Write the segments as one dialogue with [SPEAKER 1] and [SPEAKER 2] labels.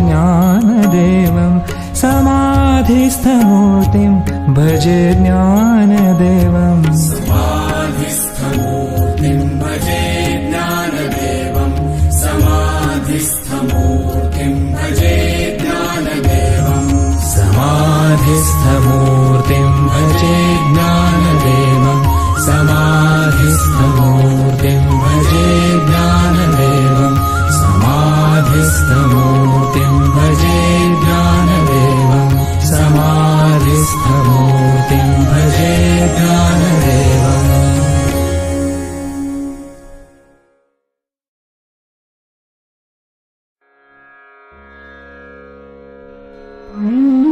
[SPEAKER 1] ज्ञानदेवं समाधिस्थमूर्तिं भजे ज्ञानदेवम्
[SPEAKER 2] समाधिस्थमूर्तिं भजे ज्ञानदेवं समाधिस्थमूर्तिं भजे
[SPEAKER 1] भजे ज्ञानदेवं समाधिस्थमूर्तिं भजे ज्ञानदेवम्।
[SPEAKER 2] भजे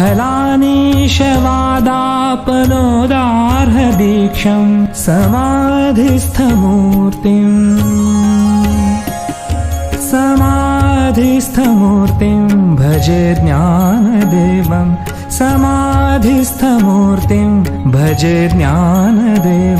[SPEAKER 1] खलानीशवादापनोदार्हदीक्षम् समाधिस्थमूर्तिम्। समाधिस्थमूर्तिं भजे ज्ञानदेवं। समाधिस्थमूर्तिं भजे ज्ञानदेवम्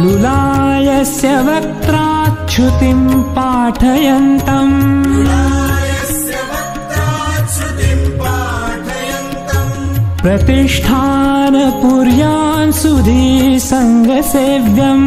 [SPEAKER 1] लुलायस्य वक्त्राच्युतिं पाठयन्तम्। प्रतिष्ठानपुर्यान् सुधी सङ्गसेव्यम्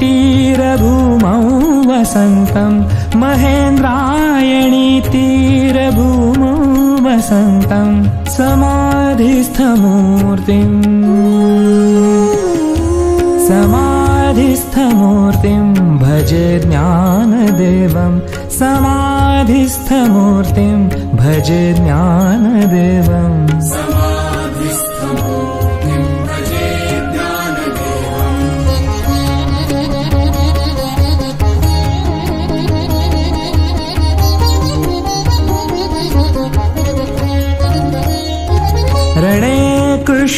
[SPEAKER 1] तीरभूमौ वसन्तम् महेन्द्रायणी तीरभूमौ वसन्तम् समाधिस्थमूर्तिम्। समाधिस्थमूर्तिं भजे ज्ञानदेवं। समाधिस्थमूर्तिं भजे ज्ञानदेवम्